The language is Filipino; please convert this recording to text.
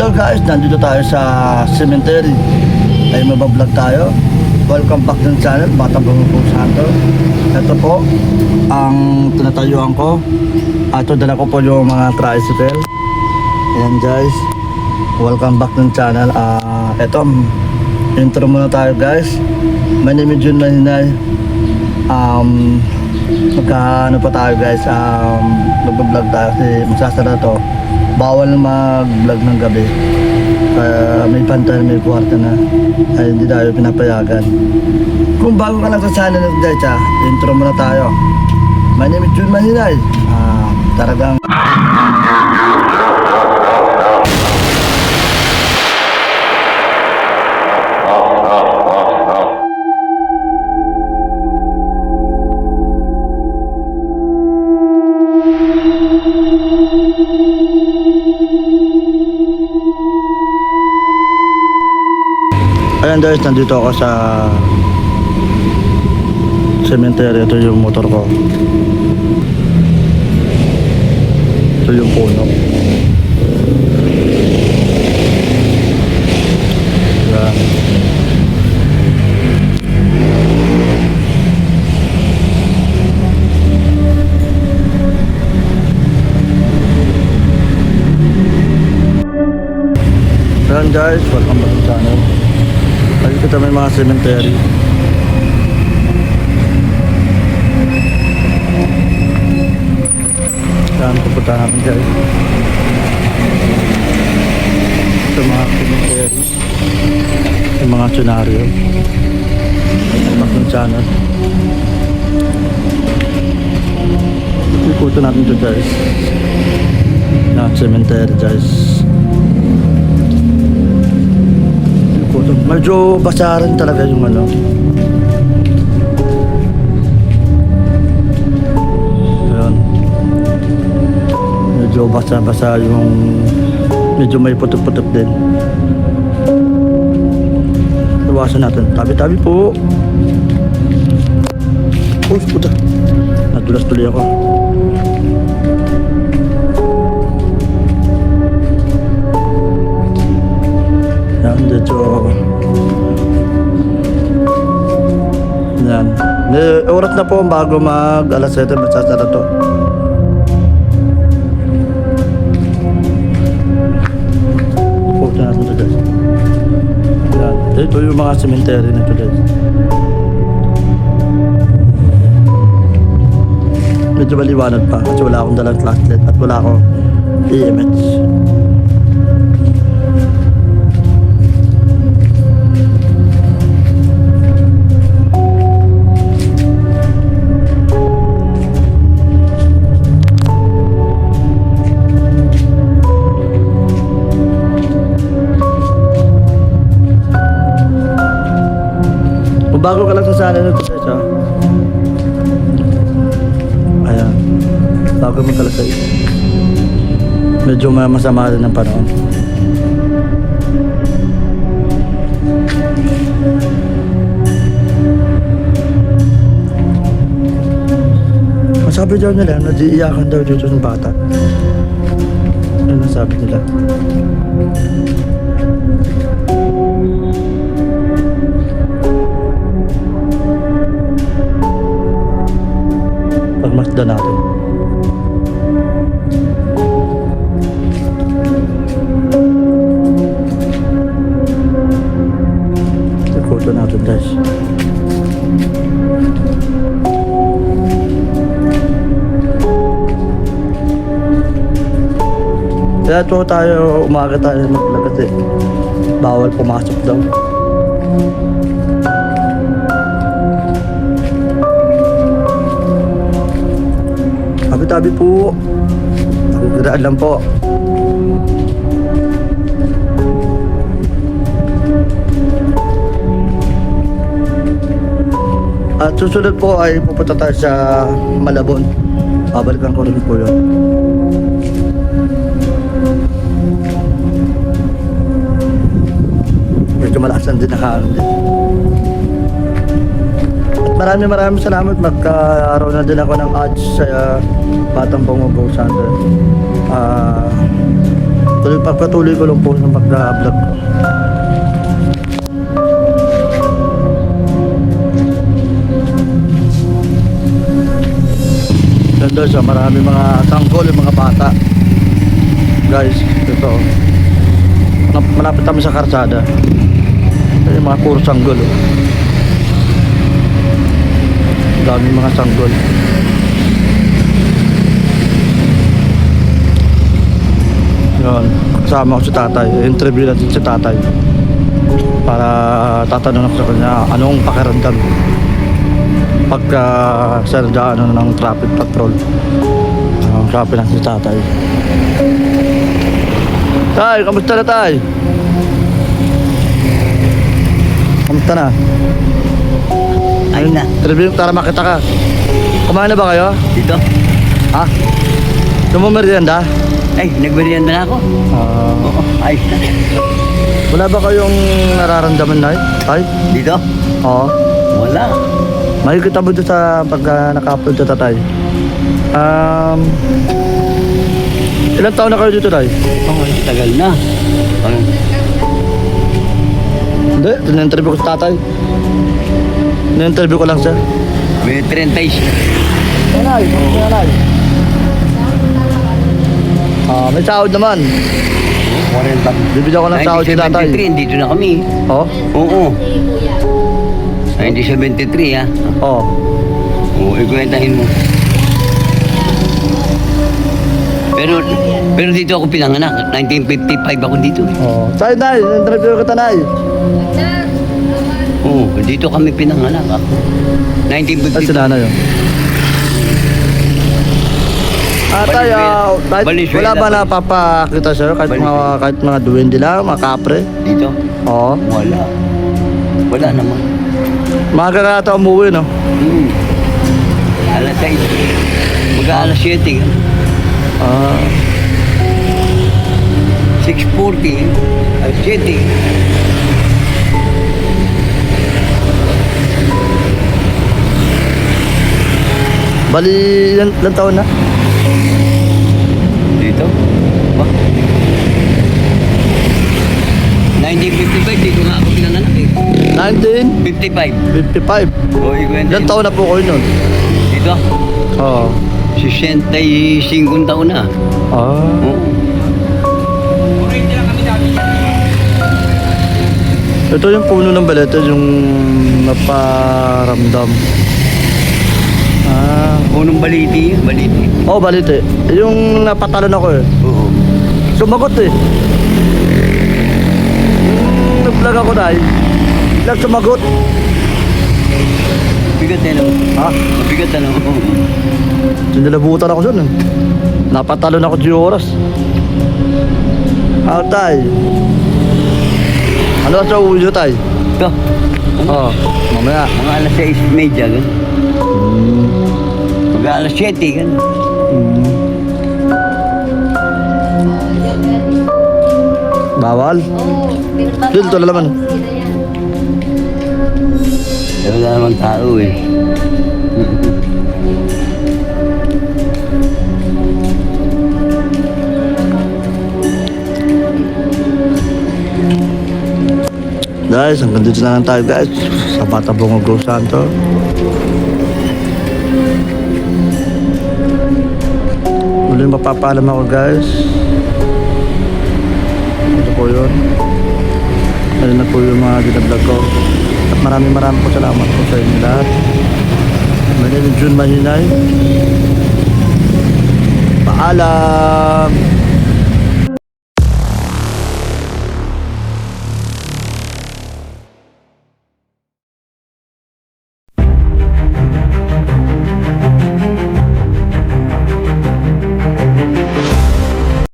Hello guys, nandito tayo sa cemetery. Ay mabablog tayo. Welcome back to the channel, Batang Bangupong Santo. Ito po, ang tinatayuan ko. At ito, dala ko po yung mga tricycle. Ayan guys, welcome back to the channel. Ah, ito, intro muna tayo guys. My name is Jun Maninay. Um, magkaano pa tayo guys, um, nagbablog tayo kasi magsasara to. Bawal mag-vlog ng gabi. Kaya may pantay, may kwarta na. Ay hindi tayo pinapayagan. Kung bago ka lang sa channel ng Decha, intro muna tayo. My name is Jun Maninay. Ah, talagang Ayan guys, nandito ako sa cemetery. Ito yung motor ko. Ito yung puno. Ayan. Ayan guys, welcome back to channel. Nakikita kita may mga cemetery. Saan pupunta natin guys? Sa mga cemetery. Sa mga senaryo. Back ng channel. Ikutan natin ito guys. Na cemetery guys. Ikutan. Medyo basa rin talaga yung ano. Ayan. Medyo basa-basa yung medyo may putok-putok din. Iwasan natin. Tabi-tabi po. Oh, puta. Nadulas tuloy ako. Oras na po bago mag alas 7 magsasara to. Pupunta natin ito guys. Yan. Ito yung mga cemetery na ito guys. Medyo maliwanag pa kasi wala akong dalang flashlight at wala akong EMH. Bago ka lang sa sana nito guys ha. Ayan. Bago mo ka lang sa isa. Medyo ma- masama rin ang panahon. Sabi daw nila, nag-iiyakan daw dito ng bata. Ano sabi nila? Pagmasdan natin. Ikutan natin guys. Kaya to tayo umaga tayo maglag kasi bawal pumasok daw. Tabi-tabi po. Tabi lang po. At susunod po ay pupunta tayo sa Malabon. Babalikan ko rin po yun. Medyo malakas ang din nakaano din. At maraming maraming salamat. Magkaroon na din ako ng ads sa uh, Batang Bongo Go Center. Ah, Tuloy, pagpatuloy ko lang po ng pagka-vlog ko. Ganda siya, marami mga tanggol, yung mga bata. Guys, ito. Malap- Malapit kami sa karsada. Ito yung mga puro sanggol. Oh. Daming mga sanggol. Yun, kasama ko si tatay. Interview natin si tatay. Para tatanong ako sa kanya, anong pakiramdam pagka sir ano ng traffic patrol. Ang sabi natin si tatay. Tay, kamusta na tay? Kamusta na? Ayun na. Interview para makita ka. Kumain na ba kayo? Dito. Ha? Lumumerienda? Ay, nagmerienda na ako. Ah, Oo, ayos na. wala ba kayong nararamdaman na Tay? Dito? Oo. Wala. Makikita mo doon sa pagka naka-upload sa tatay. Um, ilang taon na kayo dito, Tay? Oo, tagal na. Ang, Hindi, in-interview ko sa tatay. In-interview ko lang siya. may 30 Nanay, nanay. Ah, may sahod naman. 40. Bibigyan ko ng sahod si tatay. 1973, dito na kami. Oh? Oo. 1973 ha. Oh. Oo, ikwentahin mo. Pero pero dito ako pinanganak. 1955 ako dito. eh. Oh. Tay, nay, in-interview kita, nay. Oo, dito kami pinanganak ako. Si 1955. nanay yun. Ah, tay, ah, kahit wala ba napapakita sa'yo? Kahit mga, kahit mga duwende lang, mga kapre? Dito? Oo. Wala. Wala naman. Mga kakata umuwi, no? Hmm. Alas 6. Mag alas 7. ganun. Ah. 6.40. Alas 7. Bali, ilan, ilan taon na? Dito? Ba? 1955, dito nga ako pinanganak eh. 1955. 55. O, ikwenta. Ilan taon na po kayo nun? Dito? Oo. 65 taon na. Ah. Oo. Ito yung puno ng balete, yung naparamdam. Unong baliti, baliti. Oh, balete. Yung napatalon ako eh. Oo. Sumagot eh. Yung nag-vlog ako dahil, biglang sumagot. Bigat na lang. Ha? Bigat na lang. Sinilabutan ako dun eh. Napatalon ako di oras. Ah, tay. Ano sa uwi nyo, tay? Ito. Oo, mamaya. Mga alas 6 medya, gan. Hmm. Mag alas 7, gan. Hmm. Bawal? Dito na naman. Wala naman tao eh. Guys, hanggang dito na lang tayo guys. Sa Bata Bungo Go Santo. Muli mapapaalam ako guys. Ito po yun. Ayun na po yung mga binablog ko. At maraming maraming po salamat po sa inyo lahat. My name is Jun Mahinay. Paalam!